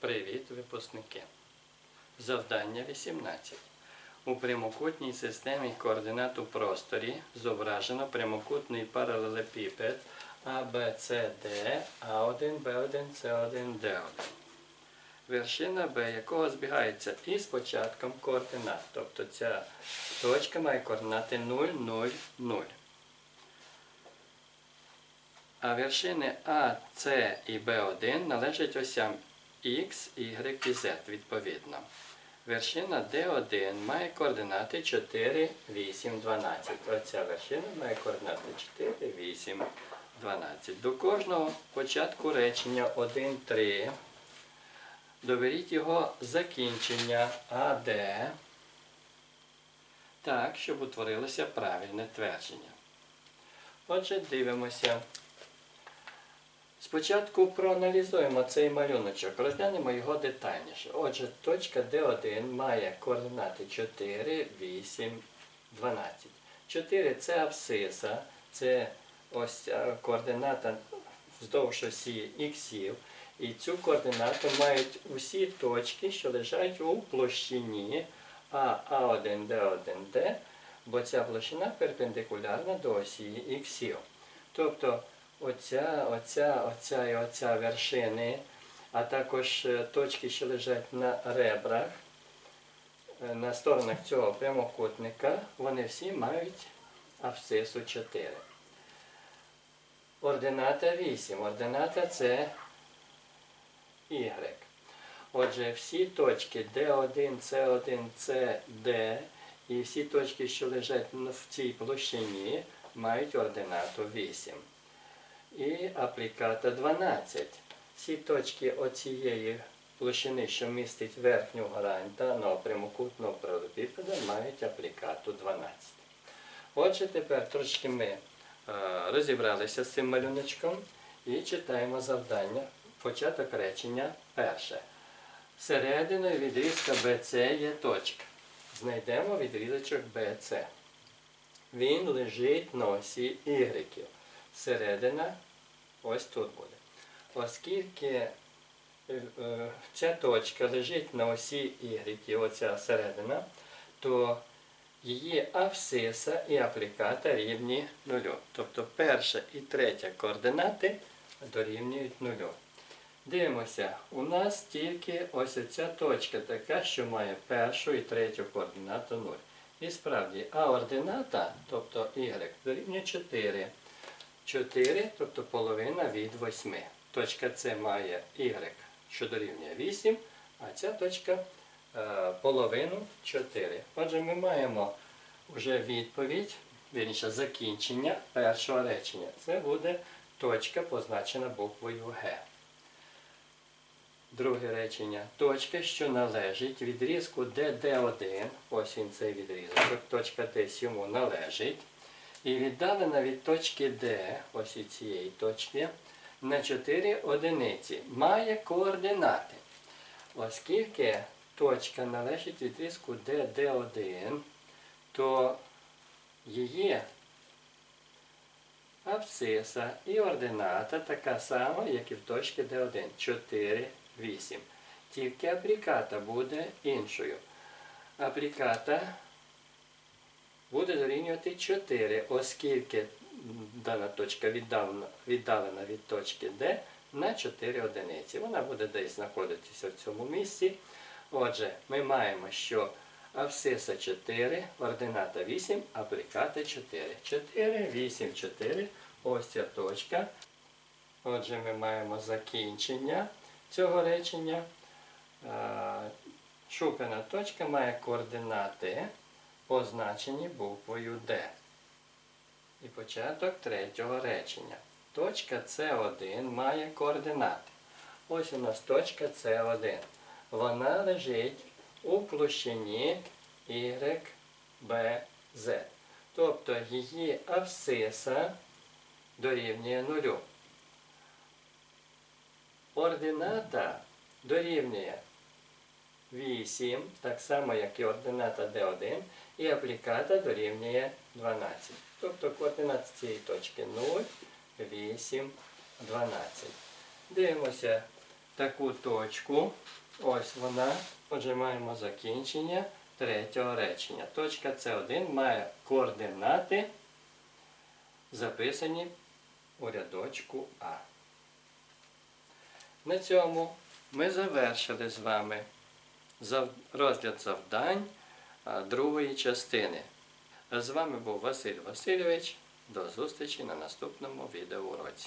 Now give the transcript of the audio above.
Привіт, випускники! Завдання 18. У прямокутній системі координат у просторі зображено прямокутний паралелепіпед ABCD A1, B1, C1, D1. Вершина B, якого збігається із початком координат. Тобто ця точка має координати 0, 0, 0. А вершини А, С і Б1 належать осям Х, Y і Z відповідно. Вершина D1 має координати 4, 8, 12. Оця вершина має координати 4, 8, 12. До кожного початку речення 1, 3. Доберіть його закінчення АД так, щоб утворилося правильне твердження. Отже, дивимося. Спочатку проаналізуємо цей малюночок, розглянемо його детальніше. Отже, точка D1 має координати 4, 8, 12. 4 це абсциса, це ось координата вздовж осі іксів. І цю координату мають усі точки, що лежать у площині А, А1, Д1, Д, бо ця площина перпендикулярна до осі іксів. Тобто оця, оця, оця і оця вершини, а також е, точки, що лежать на ребрах, е, на сторонах цього прямокутника, вони всі мають абсцису 4. Ордината 8. Ордината це Y. Отже, всі точки D1, C1, C, D і всі точки, що лежать в цій площині, мають ординату 8 і апліката 12. Всі точки оцієї площини, що містить верхню грань даного прямокутного паралелепіпеда, мають аплікату 12. Отже, тепер трошки ми е, розібралися з цим малюночком і читаємо завдання. Початок речення перше. Серединою відрізка BC є точка. Знайдемо відрізочок BC. Він лежить на осі Y середина ось тут буде. Оскільки е, е, ця точка лежить на осі Y, оця середина, то її абсциса і апліката рівні нулю. Тобто перша і третя координати дорівнюють нулю. Дивимося, у нас тільки ось ця точка така, що має першу і третю координату 0. І справді, а ордината, тобто y, дорівнює 4. 4, тобто половина від 8. Точка С має y, що дорівнює 8, а ця точка е, половину 4. Отже, ми маємо вже відповідь, вірніше закінчення першого речення. Це буде точка, позначена буквою Г. Друге речення. Точка, що належить відрізку DD1, ось він цей відрізок, точка Д йому належить. І віддалена від точки D, ось і цієї точки, на 4 одиниці. Має координати. Оскільки точка належить відрізку DD1, то її абсциса і ордината така сама, як і в точці D1. 4, 8. Тільки апліката буде іншою. Апліката буде дорівнювати 4, оскільки дана точка віддалена, від точки D на 4 одиниці. Вона буде десь знаходитися в цьому місці. Отже, ми маємо, що абсциса 4, ордината 8, апліката 4. 4, 8, 4. Ось ця точка. Отже, ми маємо закінчення цього речення. Е, Шукана точка має координати позначені буквою D. І початок третього речення. Точка С1 має координати. Ось у нас точка С1. Вона лежить у площині Y, B, Z. Тобто її абсциса дорівнює нулю. Ордината дорівнює 8, так само, як і ордината D1, і апліката дорівнює 12. Тобто координат цієї точки 0, 8, 12. Дивимося таку точку. Ось вона. Отже, маємо закінчення третього речення. Точка С1 має координати, записані у рядочку А. На цьому ми завершили з вами розгляд завдань другої частини. З вами був Василь Васильович. До зустрічі на наступному відеоуроці.